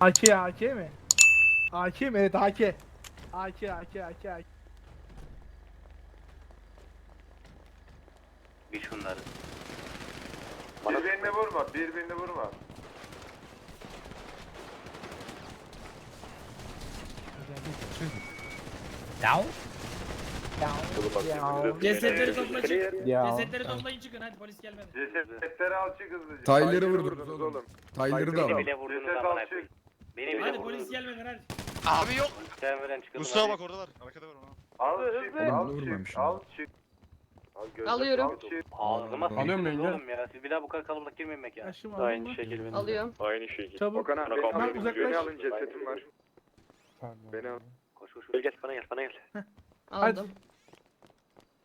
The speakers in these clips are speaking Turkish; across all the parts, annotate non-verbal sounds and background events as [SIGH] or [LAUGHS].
AK AK mi? AK mi? Evet AK. AK AK AK AK. Bir şunları. Birbirini vurma, birbirini vurma. Cesetleri topla çık. Ya. Cesetleri toplayın çıkın hadi polis gelmedi. Cesetleri al çık hızlıca. Tyler'ı vurdunuz oğlum. Tyler'ı da al. Ceset al çık. Beni bile Hadi polis gelmeden hadi. Abi yok. Muhtemelen çıkalım. Mustafa bak oradalar. Arkada var ona. Al Hızlı, al çık, al çık. Alıyorum. Ağzıma Alıyorum yenge. oğlum ya. Siz bir daha bu kadar kalabalık girmeyin mekana. Mı? şekil Alıyorum. Aynı şey. Çabuk. Okan abi, beni, uzaklaş. beni alın cesetim var. Beni al. Koş koş koş. Gel bana gel bana gel. Aldım.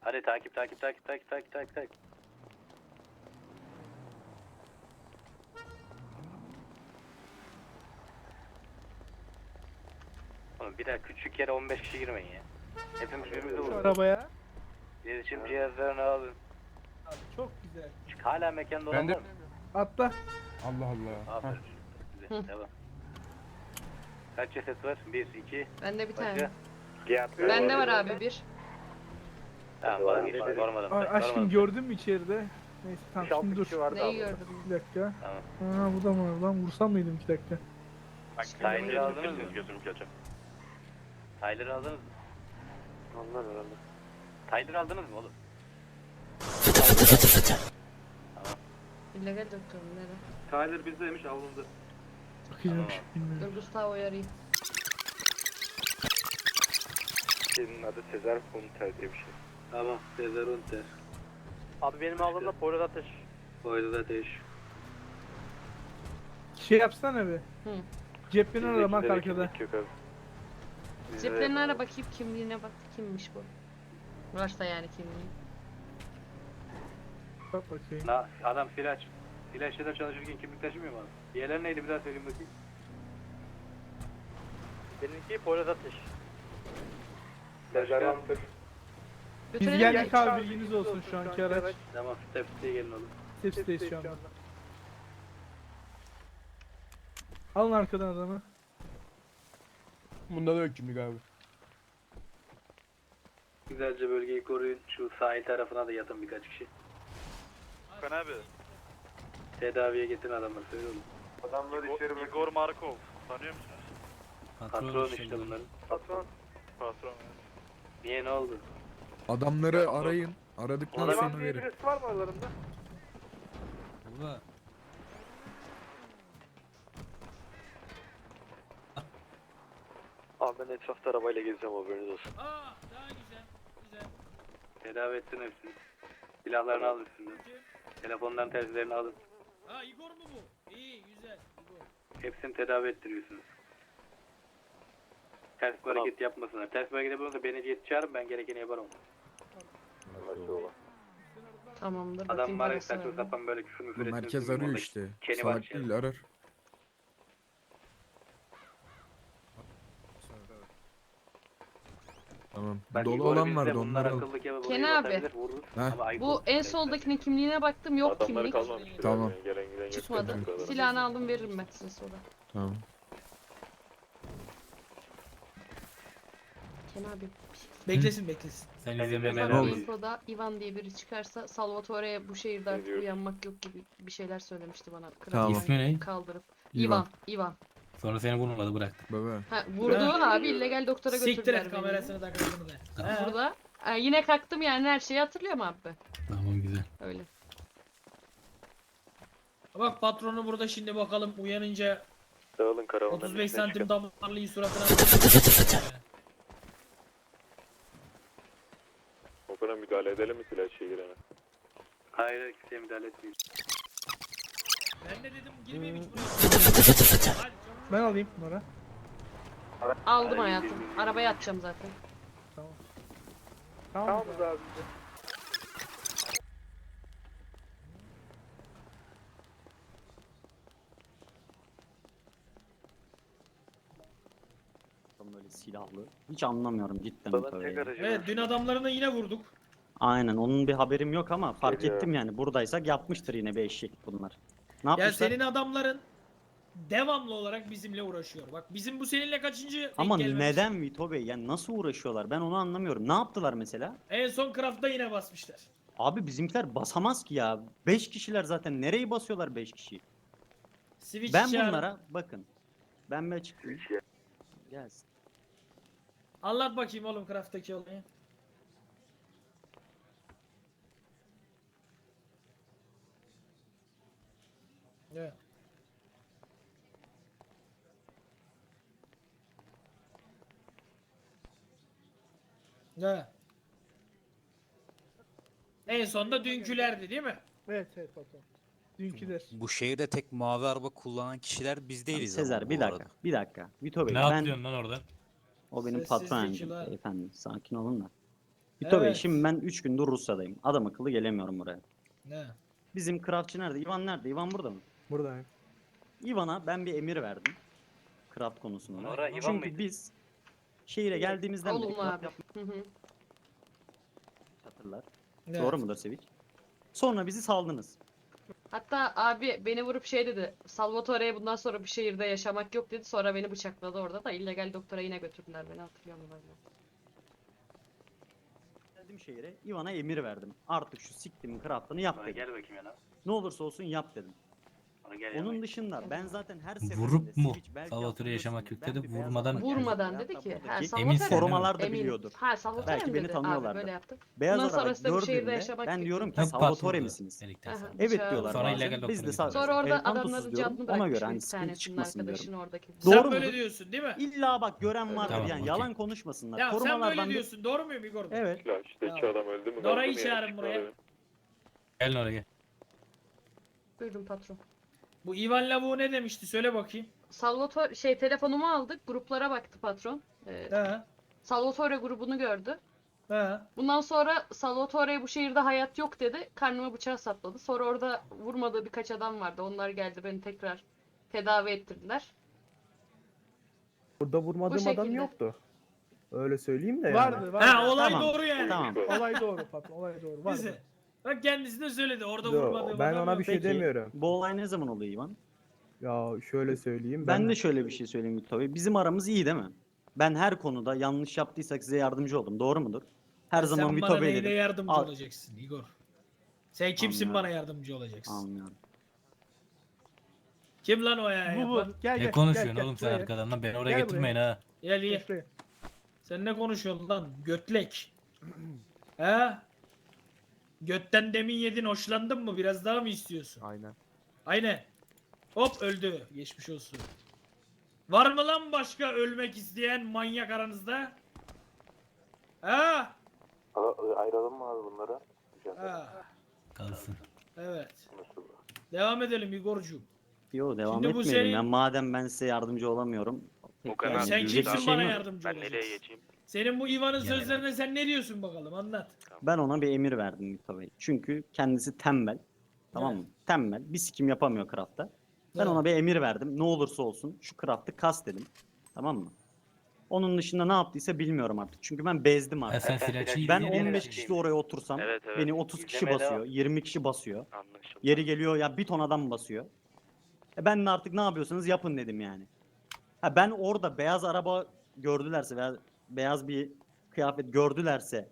Hadi takip takip takip takip takip takip Oğlum bir daha küçük yere 15 kişi girmeyin ya. Hepimiz birbirimize Şu vururuz. arabaya. İletişim cihazlarını alın. Abi, çok güzel. Çık hala mekanda olan var mı? Atla. Allah Allah. Aferin. Güzel, Devam. Kaç ceset var? 1, 2, Bende bir tane. başka? Bende var abi bir. Tamam bana geç. Sormadım. Ay, sormadım. aşkım gördün mü içeride? Neyse tamam şimdi dur. Neyi gördüm? Bir dakika. Tamam. Aa bu da mı? Lan vursam mıydım iki dakika? Tyler'ı aldınız mı? Gözüm kötü. Tyler'ı aldınız mı? Onlar herhalde. Tyler'ı aldınız mı oğlum? İllegal doktorum nere? Tyler bizdeymiş alındı. Bakacağım Tamam. şimdi bilmiyorum. Dur Gustavo'yu arayayım. Senin adı Sezer Kunter diye bir şey. Tamam. Sezer Unter. Abi benim aldığımda Poyraz Ateş. Boyda Ateş. Şey yapsana be. Hı. Ceplerini aramak arkada. Ceplerini ara bakayım kimliğine bak. Kimmiş bu? Varsa yani kimliği. Bak bakayım. Na, adam flash. Flash'ta çalışırken kimlik taşımıyor mu adam? Diğerleri neydi bir daha söyleyeyim bakayım. Benimki Poyraz Ateş. Sezer Kunter. Biz Götürelim geldik mi? abi bilginiz olsun şu anki araç. Tamam step diye gelin oğlum. Steps'teyiz şu anda. Alın arkadan adamı. Bunda da yok kimlik abi. Güzelce bölgeyi koruyun. Şu sahil tarafına da yatın birkaç kişi. Okan abi. Tedaviye getirin adamları söyle oğlum. Adamlar içeri Igor, bak. Igor Markov. Tanıyor musunuz? Patron işte bunların. Patron. Patron. Niye ne oldu? Adamları arayın. Aradıktan Ona sonra verin. Birisi var mı aralarında? Abi ben etrafta arabayla gezeceğim haberiniz olsun. Aa daha güzel. Güzel. Tedavi ettin hepsini. Silahlarını al üstünden. Telefonların telsizlerini alın. Aa Igor mu bu? İyi güzel. Igor. Hepsini tedavi ettiriyorsunuz. Ters bir hareket yapmasınlar. Ters bir hareket yapıyorsa beni yet çağırın ben gerekeni yaparım. Tamamdır. Adam var ya saçma sapan böyle küfür müfür etmesin. merkez arıyor işte. Keni var değil arar. Tamam. Bak, Dolu Igor olan bizde, vardı bunlar onları al. akıllı Kenan abi. batabilir, vururuz. Heh. Ama ayıp Bu olur. en soldakinin kimliğine baktım. Yok kimlik. Tamam. Çıkmadı. Silahını aldım veririm ben size sonra. Tamam. Kenan abi. Beklesin beklesin. Sen Ne Ufak oldu? infoda Ivan diye biri çıkarsa Salvatore'ye bu şehirde artık uyanmak yok gibi bir şeyler söylemişti bana. Kral Tamam. yani İsmi ne? Kaldırıp. Ivan. Ivan. Sonra seni vurmadı bıraktı. Baba. Ha, vurdu abi illegal doktora Siktir götürdüler et beni. kamerasını takıldığını da. Ha. Burada. Ha, yine kalktım yani her şeyi hatırlıyorum abi. Tamam güzel. Öyle. Bak patronu burada şimdi bakalım uyanınca Dağılın karavanın 35 santim damarlıyı suratına Okan'a müdahale edelim mi silah işe girene? Hayır kimseye müdahale etmeyin. Ben de dedim girmeyeyim hiç buraya. Hadi. Ben alayım bunları. Aldım hayatım. Arabaya atacağım zaten. Tamam. Tamam mı? mı abi? böyle silahlı. Hiç anlamıyorum cidden. Böyle. tek. Evet dün adamlarını yine vurduk. Aynen onun bir haberim yok ama fark Geliyor. ettim yani buradaysak yapmıştır yine bir eşek bunlar. Ne Ya yapmışlar? senin adamların devamlı olarak bizimle uğraşıyor. Bak bizim bu seninle kaçıncı denk Ama gelmemiz? neden Vito Bey? Yani nasıl uğraşıyorlar? Ben onu anlamıyorum. Ne yaptılar mesela? En son craft'ta yine basmışlar. Abi bizimkiler basamaz ki ya. 5 kişiler zaten. Nereyi basıyorlar 5 kişi? Switch Ben çağırın. bunlara bakın. Ben bir açıklayayım. Gelsin. Anlat bakayım oğlum craft'taki olayı. Evet. Evet. En sonda dünkülerdi değil mi? Evet evet patron. Dünküler. Bu şehirde tek mavi araba kullanan kişiler biz değiliz Sezer ama bir dakika. arada. Bir dakika. Vito Bey Ne ben yapıyorsun lan orada? o benim Sessizlik patron yardımcım lan. beyefendi. Sakin olun da. Vito Bey Evet. şimdi ben 3 gündür Rusya'dayım. Adam akıllı gelemiyorum buraya. Ne? Bizim craftçı nerede? Ivan nerede? Ivan burada mı? Buradayım. Ivan'a ben bir emir verdim. Craft konusunda. Ivan Çünkü mıydı? biz şehire geldiğimizden beri Oğlum craft abi. yapmayı Hı hı. hatırlar. Ne? Doğru mudur Sevinç? Sonra bizi saldınız. Hatta abi beni vurup şey dedi. Salvatore'ye bundan sonra bu şehirde yaşamak yok dedi. Sonra beni bıçakladı orada da illegal doktora yine götürdüler beni hatırlıyorum ben. de. Geldim şehire. Ivan'a emir verdim. Artık şu siktimin craftını yap dedim. gel bakayım yana. Ne olursa olsun yap dedim. Gel Onun dışında ben zaten her seferinde Vurup mu? Switch belki Salvatore yaşamak yok hatırlıyorsunuz, dedi, ben bir beyaz vurmadan- araba geldim. Vurmadan dedi ki. buradaki Ha, Eminsin Salvatore. mi? Korumalar da Emin. biliyordur. Ha Salvatore Belki mi beni dedi? tanıyorlardı. Abi böyle yaptık. Beyaz Bundan araba sonrası da bu şehirde gördüğümde yaşamak ben yok diyorum ki Hep Salvatore misiniz? dedikten Aha. sonra. Evet diyorlar Sonra bazen. illegal Biz de doktora sa- Sonra orada adamların canını Ona bırakmış göre hani bir sıkıntı tanesinin çıkmasın diyorum. arkadaşın oradaki. Doğru Sen mudur? böyle diyorsun değil mi? İlla bak gören vardır Tamam, yani okey. yalan konuşmasınlar. Ya sen böyle Korumalardan bir- diyorsun. Doğru muyum Igor? Evet. Ya işte iki adam öldü mü? Nora'yı kaldı mı ya? çağırın buraya. Gelin oraya gel. Buyurun patron. Bu Ivan Lavuğ ne demişti? Söyle bakayım. Salvatore şey telefonumu aldık. Gruplara baktı patron. Ee, He. Salvatore grubunu gördü. He. Bundan sonra Salvatore'ye bu şehirde hayat yok dedi. Karnıma bıçağı sapladı. Sonra orada vurmadığı birkaç adam vardı. Onlar geldi beni tekrar tedavi ettirdiler. Burada Bu vurmadığım adam şekilde. yoktu. Öyle söyleyeyim de yani. Vardı vardı. Ha olay Tamam. doğru yani. Tamam. Olay doğru patron olay doğru. Vardı. Bize. Bak kendisi de söyledi. Orada Yo, vurmadığım ben ona bir şey Peki, demiyorum. Bu olay ne zaman oluyor İvan? Ya şöyle söyleyeyim. Ben de şöyle bir şey söyleyeyim Vito Bey. Bizim aramız iyi değil mi? Ben her konuda yanlış yaptıysak size yardımcı oldum. Doğru mudur? Her zaman Sen Vito bana Bey dedim. yardımcı Al. olacaksın Igor? Sen kimsin Anlıyorum. bana yardımcı olacaksın? Anlıyorum. Kim lan o ya? Bu bu. yapan? Gel gel. Ne konuşuyorsun gel, oğlum sen buraya. arkadan lan beni oraya Gel getirmeyin ha. Gel Gel şuraya. Sen ne konuşuyorsun lan? Götlek. [CLEARS THROAT] He? Götten demin yedin hoşlandın mı? Biraz daha mı istiyorsun? Aynen. Aynen. Hop öldü. Geçmiş olsun. Var mı lan başka ölmek isteyen manyak aranızda? Ha? Ayıralım mı abi bunları? Ha. Kalsın. Evet. Devam edelim Igorcuğum. Yo devam Şimdi bu etmeyelim senin- ya. Madem ben size yardımcı olamıyorum. yani abi, Sen diyecek bir kimsin şeyim bana yok. yardımcı Ben nereye geçeyim? Senin bu Ivan'ın sözlerine sen ne diyorsun bakalım anlat. Ben ona bir emir verdim Vito Bey. Çünkü kendisi tembel. Tamam mı? Tembel. Bir sikim yapamıyor craft'ta. Ben Evet. ona bir emir verdim. Ne olursa olsun şu craft'ı kas dedim. Tamam mı? Onun dışında ne yaptıysa bilmiyorum artık. Çünkü ben bezdim artık. sen silahçıyı Ben yeni 15 yeni- kişi oraya otursam Evet, evet. beni 30 kişi İzlemeye basıyor, devam. 20 kişi basıyor. Anlaşıldı. Yeri geliyor ya bir ton adam basıyor. E ben de artık ne yapıyorsanız yapın dedim yani. Ha ben orada beyaz araba gördülerse veya beyaz bir kıyafet gördülerse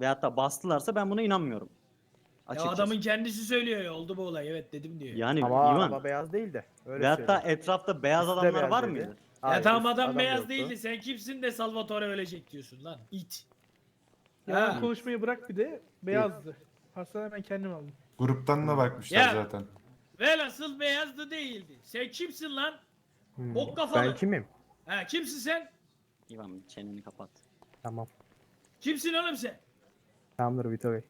veyahut da bastılarsa ben buna inanmıyorum. Ya Açıkçası. adamın kendisi söylüyor ya oldu bu olay evet dedim diyor. yani Ama İvan araba beyaz değildi. Öyle veyahut da söyleyeyim. etrafta beyaz de adamlar beyaz var değildi. mıydı? Ya Hayır, tamam adam beyaz yoktu. değildi sen kimsin de Salvatore ölecek diyorsun lan it. Ya Ha. konuşmayı bırak bir de beyazdı. Hastaneye ben kendim aldım. Gruptan da bakmışlar Ya. zaten. Velhasıl beyazdı değildi. Sen kimsin lan? Hmm. Bok kafalı. Ben kimim? Ha kimsin sen? İvan çeneni kapat. Tamam. Kimsin oğlum sen? Tamamdır Vito Bey.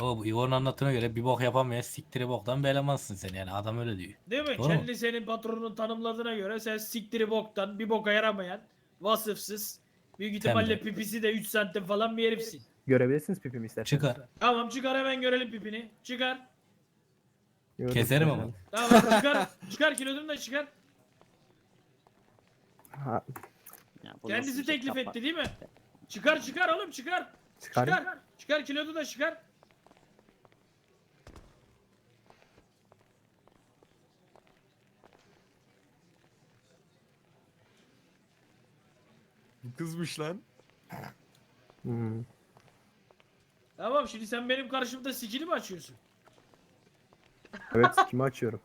O bu Igor'un anlattığına göre bir bok yapamayan siktiri boktan bir elemansın sen yani adam öyle diyor. Değil mi? Doğru mu? Kendi senin patronun tanımladığına göre sen siktiri boktan, bir boka yaramayan, vasıfsız, büyük ihtimalle Tembel. pipisi de 3 santim falan bir herifsin. Görebilirsiniz pipimi isterseniz. Çıkar. Tamam çıkar hemen görelim pipini. Çıkar. Gördüm Keserim ama. Tamam çıkar. çıkar kilodunu da çıkar. Ha, ya, Kendisi teklif etti değil mi? Çıkar çıkar oğlum çıkar. Çıkar. Çıkar. Çıkar, kilodu da çıkar. Kızmış lan. Hmm. Tamam şimdi sen benim karşımda sikini mi açıyorsun? Evet kimi açıyorum?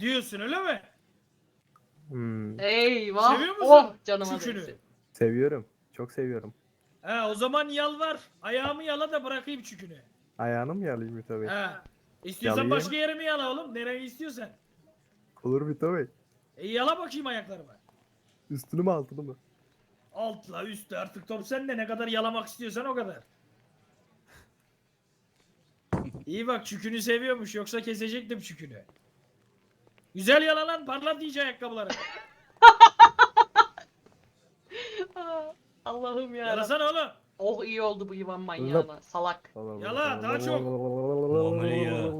Diyorsun öyle mi? Hmm. Eyvah. Seviyor musun Oh canıma çükünü? değsin. Seviyorum. Çok seviyorum. He o zaman yalvar. Ayağımı yala da bırakayım çükünü. Ayağını mı yalayayım Vito Bey? He. İstiyorsan Yalayayım. başka yere mi yala oğlum? Nereye istiyorsan. Olur Vito Bey. E yala bakayım ayaklarımı. Üstünü mü altını mı? Altla üstte artık top sende ne kadar yalamak istiyorsan o kadar. [LAUGHS] İyi bak çükünü seviyormuş yoksa kesecektim çükünü. Güzel yala lan parlat iyice ayakkabıları. Aa, [LAUGHS] Allah'ım ya. Yalasana oğlum. Oh iyi oldu bu Ivan manyağına. Salak. Yala, daha çok. Ya.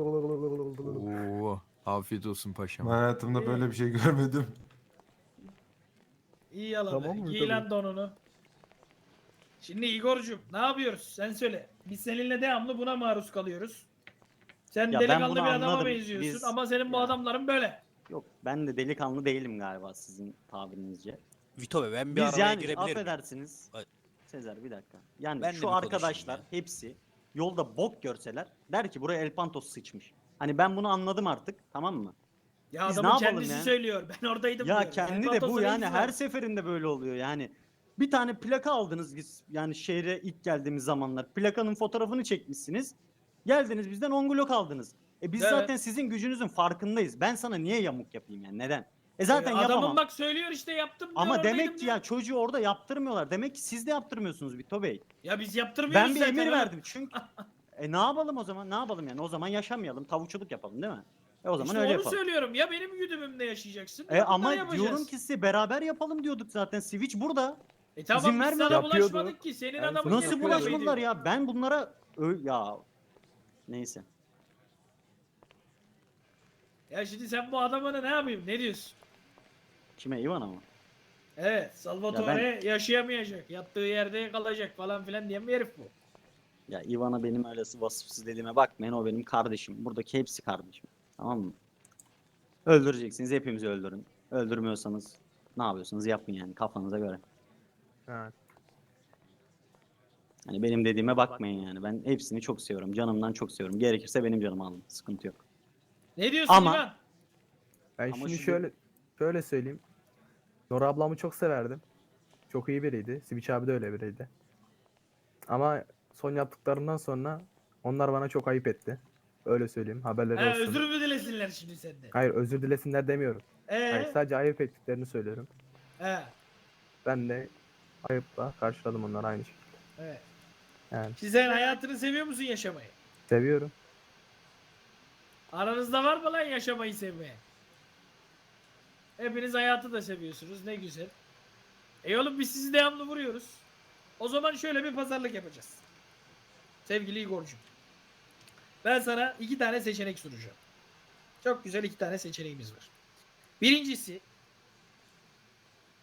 Oo, afiyet olsun paşam. Ben hayatımda böyle bir şey görmedim. İyi yala Tamam mı Giy lan donunu. Şimdi Igor'cum ne yapıyoruz? Sen söyle. Biz seninle devamlı buna maruz kalıyoruz. Sen Ya ben delikanlı bunu bir adama anladım. benziyorsun Biz- ama senin bu Ya. adamların böyle. Yok ben de delikanlı değilim galiba sizin tabirinizce. Vito Bey ben bir Biz araya yani girebilir miyim? affedersiniz. Ay. Sezer bir dakika. Yani Ben de şu konuşayım arkadaşlar ya. hepsi yolda bok görseler der ki buraya El Pantos sıçmış. Hani ben bunu anladım artık tamam mı? Ya Biz ne adamın yapalım kendisi ya? söylüyor. Ben oradaydım Ya diyor. kendi de bu yani ilgisi her var? seferinde böyle oluyor yani. Bir tane plaka aldınız biz yani şehre ilk geldiğimiz zamanlar. Plakanın fotoğrafını çekmişsiniz. Geldiniz bizden ongulok aldınız. E biz Evet. zaten sizin gücünüzün farkındayız. Ben sana niye yamuk yapayım yani neden? E zaten Ee, Adamın yapamam. bak söylüyor işte yaptım diyor. Ama oradaydım demek ki diyor. ya çocuğu orada yaptırmıyorlar. Demek ki siz de yaptırmıyorsunuz Vito Bey. Ya biz yaptırmıyoruz Ben bir zaten emir oğlum. verdim [LAUGHS] çünkü. e ne yapalım o zaman? Ne yapalım yani? O zaman yaşamayalım. Tavukçuluk yapalım değil mi? E o zaman İşte öyle onu yapalım. söylüyorum. Ya benim güdümümde yaşayacaksın. E ama yapacağız. diyorum ki size beraber yapalım diyorduk zaten. Switch burada. E tamam izin biz vermiyor. sana Yapıyordu. bulaşmadık ki. Senin En adamın son Nasıl yapıyor, bulaşmadılar ya? Ben bunlara Ö- ya neyse. Ya şimdi sen bu adamına ne yapayım? Ne diyorsun? Kime Ivan'a mı? Evet, Salvatore yaşayamayacak. Yattığı yerde kalacak falan filan diyen bir herif bu. Ya Ivan'a benim öyle vasıfsız dediğime bakmayın. O benim kardeşim. Buradaki hepsi kardeşim. Tamam mı? Öldüreceksiniz. Hepimizi öldürün. Öldürmüyorsanız ne yapıyorsanız yapın yani kafanıza göre. Evet. Hani benim dediğime bakmayın yani. Ben hepsini çok seviyorum. Canımdan çok seviyorum. Gerekirse benim canımı alın. Sıkıntı yok. Ne diyorsun Ama- İvan? Ben Ama şimdi şu- şöyle şöyle söyleyeyim. Nora ablamı çok severdim. Çok iyi biriydi. Switch abi de öyle biriydi. Ama son yaptıklarından sonra onlar bana çok ayıp etti. Öyle söyleyeyim. Haberleri He, olsun. özür mü dilesinler şimdi senden? Hayır özür dilesinler demiyorum. Hayır Ee? sadece ayıp ettiklerini söylüyorum. He, Ben de ayıpla karşıladım onları aynı şekilde. evet. Yani Şimdi sen hayatını seviyor musun yaşamayı? seviyorum. Aranızda var mı lan yaşamayı sevmeye? Hepiniz hayatı da seviyorsunuz. Ne güzel. E oğlum biz sizi devamlı vuruyoruz. O zaman şöyle bir pazarlık yapacağız. Sevgili Igor'cum. Ben sana iki tane seçenek sunacağım. Çok güzel iki tane seçeneğimiz var. Birincisi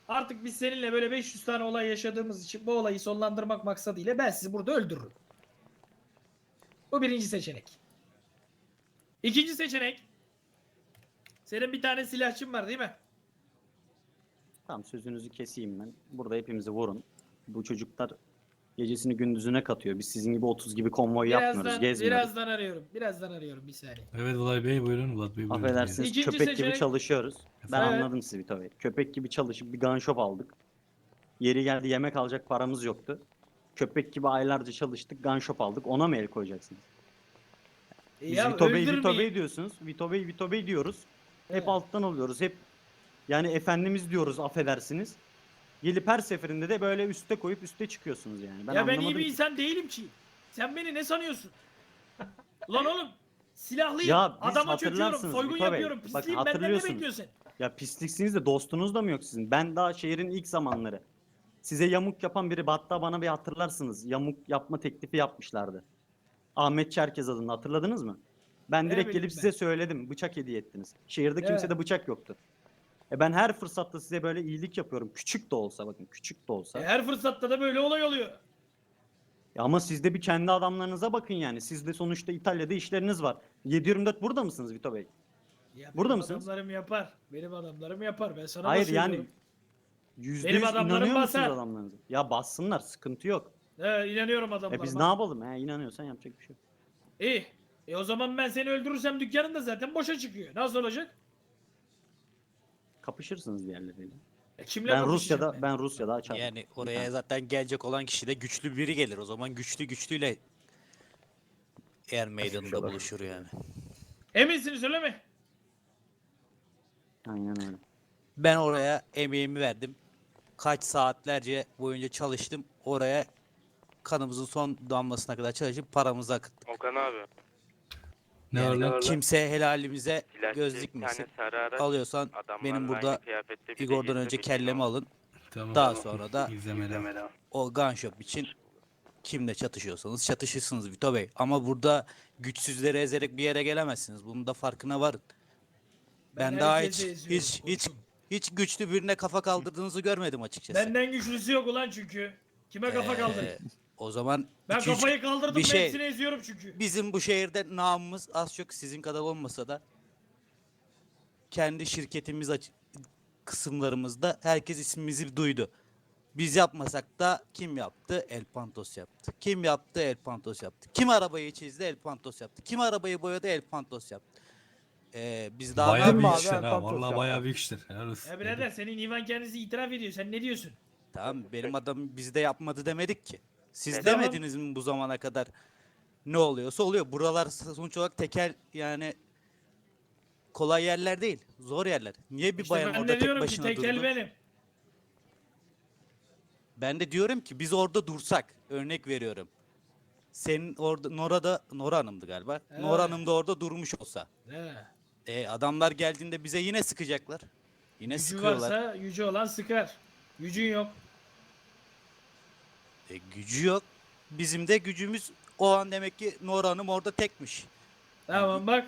artık biz seninle böyle 500 tane olay yaşadığımız için bu olayı sonlandırmak maksadıyla ben sizi burada öldürürüm. Bu birinci seçenek. İkinci seçenek. Senin bir tane silahçın var değil mi? Tamam sözünüzü keseyim ben. Burada hepimizi vurun. Bu çocuklar gecesini gündüzüne katıyor. Biz sizin gibi 30 gibi konvoy yapmıyoruz. Gezmiyoruz. birazdan arıyorum. Birazdan arıyorum bir saniye. Evet Vlad Bey buyurun Vlad Bey buyurun. Affedersiniz İkinci köpek gibi seçenek- çalışıyoruz. Ben Evet. anladım sizi Vito Bey. Köpek gibi çalışıp bir gun shop aldık. Yeri geldi yemek alacak paramız yoktu. Köpek gibi aylarca çalıştık gun shop aldık. Ona mı el koyacaksınız? Biz ya Vito Bey, Vito. Bey diyorsunuz. Vito Bey, Vito Bey diyoruz. Hep Evet. alttan alıyoruz. Hep yani efendimiz diyoruz affedersiniz. Gelip her seferinde de böyle üste koyup üste çıkıyorsunuz yani. Ben ya ben iyi bir ki. insan değilim ki. Sen beni ne sanıyorsun? Lan oğlum silahlıyım. Ya Adama çöküyorum. Soygun Vito Bey. yapıyorum. Bak. Benden ne bekliyorsun? Ya pisliksiniz de dostunuz da mı yok sizin? Ben daha şehrin ilk zamanları. Size yamuk yapan biri hatta bana bir hatırlarsınız. Yamuk yapma teklifi yapmışlardı. Ahmet Çerkez adında hatırladınız mı? Ben direkt gelip size söyledim. Bıçak hediye ettiniz. Şehirde kimse Evet. de bıçak yoktu. E ben her fırsatta size böyle iyilik yapıyorum. Küçük de olsa bakın küçük de olsa. E her fırsatta da böyle olay oluyor. Ya ama siz de bir kendi adamlarınıza bakın yani. Siz de sonuçta İtalya'da işleriniz var. 724 burada mısınız Vito Bey? Ya Burada mısınız? Adamlarım yapar. Benim adamlarım yapar. Ben sana Hayır yani yüzde Benim yüz adamlarım inanıyor musunuz basar. adamlarınıza? Ya bassınlar sıkıntı yok. He, inanıyorum E adamlarıma. biz ne yapalım? He, inanıyorsan yapacak bir şey yok. İyi. E o zaman ben seni öldürürsem dükkanın da zaten boşa çıkıyor. Nasıl olacak? Kapışırsınız diğerleriyle. E kimle Ben kapışacağım Rusya'da ben Rusya'da açarım. Yani oraya zaten gelecek olan kişi de güçlü biri gelir. O zaman güçlü güçlüyle eğer meydanında buluşur yani. Eminsiniz öyle mi? Aynen öyle. Ben oraya emeğimi verdim. Kaç saatlerce boyunca çalıştım. Oraya kanımızın son damlasına kadar çalışıp paramızı akıttık. Okan abi. Ne var lan? Kimse helalimize göz dikmesin. Alıyorsan benim burada Igor'dan önce kellemi alın. Tamam. Daha sonra da. İzlemeden. o gun shop için kimle çatışıyorsanız çatışırsınız Vito Bey. Ama burada güçsüzleri ezerek bir yere gelemezsiniz. Bunun da farkına varın. Ben, daha hiç eziyorum, hiç hiç korkun. hiç güçlü birine kafa kaldırdığınızı görmedim açıkçası. Benden güçlüsü yok ulan çünkü. Kime kafa Ee, kaldırayım? O zaman Ben iki, üç- kafayı kaldırdım bir şey- hepsini eziyorum çünkü. bizim bu şehirde namımız az çok sizin kadar olmasa da kendi şirketimiz aç- kısımlarımızda herkes ismimizi duydu. Biz yapmasak da kim yaptı? El Pantos yaptı. Kim yaptı? El Pantos yaptı. Kim arabayı çizdi? El Pantos yaptı. Kim arabayı boyadı? El Pantos yaptı. Ee, biz daha Bayağı büyük abi? işler ha. Pantos Vallahi yaptı. bayağı büyük işler. Helal olsun. Ya birader senin Ivan kendisi itiraf ediyor. Sen ne diyorsun? Tamam benim adam bizde yapmadı demedik ki. Siz tamam. demediniz mi bu zamana kadar ne oluyorsa oluyor. Buralar sonuç olarak tekel yani kolay yerler değil. Zor yerler. Niye bir İşte bayan ben orada de tek diyorum ki başına tekel durdu? benim. Ben de diyorum ki biz orada dursak. Örnek veriyorum. Senin orada Nora da Nora Hanım'dı galiba. Evet. Nora Hanım da orada durmuş olsa. He. E adamlar geldiğinde bize yine sıkacaklar. Yine Gücü sıkıyorlar. varsa yücü olan sıkar. Gücün yok. E, gücü yok. Bizim de gücümüz o an demek ki Nora Hanım orada tekmiş. Tamam bak.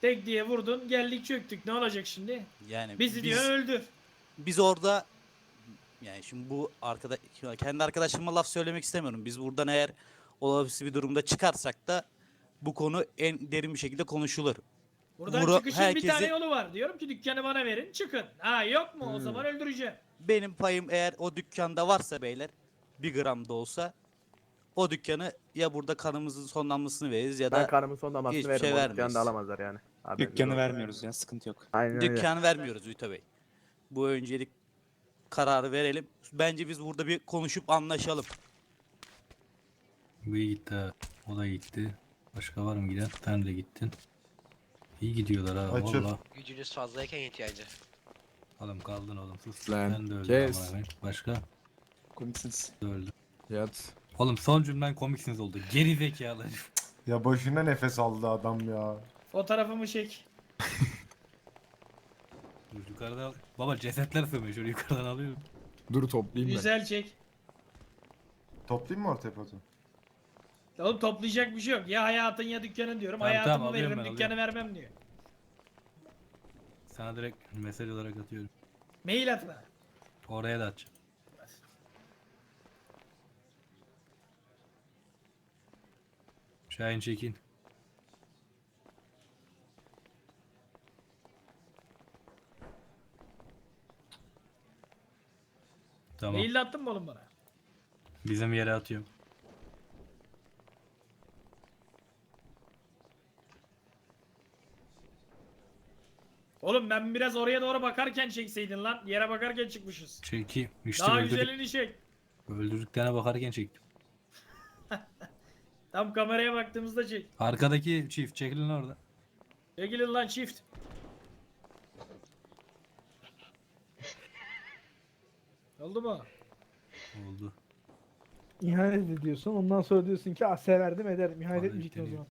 Tek diye vurdun geldik çöktük. Ne olacak şimdi? Yani Bizi biz, diyor öldür. biz orada yani şimdi bu arkada kendi arkadaşıma laf söylemek istemiyorum. Biz buradan eğer olası bir durumda çıkarsak da bu konu en derin bir şekilde konuşulur. Buradan Vura- çıkışın bir herkesi- tane yolu var. Diyorum ki dükkanı bana verin çıkın. Ha yok mu? O Hmm. zaman öldüreceğim. Benim payım eğer o dükkanda varsa beyler bir gram da olsa o dükkanı ya burada kanımızın son damlasını veririz ya Ben da karımın son damasını hiçbir veririm. şey o vermeyiz. dükkanı da alamazlar yani. Haberiniz Dükkanı vermiyoruz ya sıkıntı yok. Aynen öyle. dükkan vermiyoruz Vito Bey. Bu öncelik kararı verelim. Bence biz burada bir konuşup anlaşalım. Bu iyi gitti ha. O da gitti. Başka var mı giden? Sen de gittin. İyi gidiyorlar ha Açıl. valla. Gücünüz fazlayken ihtiyacı. Oğlum kaldın oğlum sus. Lan, Sen de öldün kes. Başka Komiksiniz. öldü. Yat. Oğlum son cümlen komiksiniz oldu. Geri zekalı. Ya boşuna nefes aldı adam ya. Fotoğrafımı çek. Dur yukarıda al. Baba cesetler sığmıyor. Şöyle yukarıdan alıyorum. Dur toplayayım ben. Güzel çek. Toplayayım mı ortaya potu? Oğlum toplayacak bir şey yok. Ya hayatın ya dükkanın diyorum. Tamam, Hayatımı tamam, alıyorum veririm ben, dükkanı vermem diyor. Sana direkt mesaj olarak atıyorum. Mail at bana. Oraya da atacağım. Şahin çekin. Tamam. Mail attın mı oğlum bana? Bizim yere atıyorum. Oğlum ben biraz oraya doğru bakarken çekseydin lan. Yere bakarken çıkmışız. Çekeyim. İşte Daha öldürdük, güzelini çek. öldürdüklerine bakarken çektim. Tam kameraya baktığımızda çek. Arkadaki çift çekilin orada. Çekilin lan çift. Oldu mu? Oldu. İhanet ediyorsun. Ondan sonra diyorsun ki ah severdim ederim. İhanet Vallahi etmeyecektin o zaman.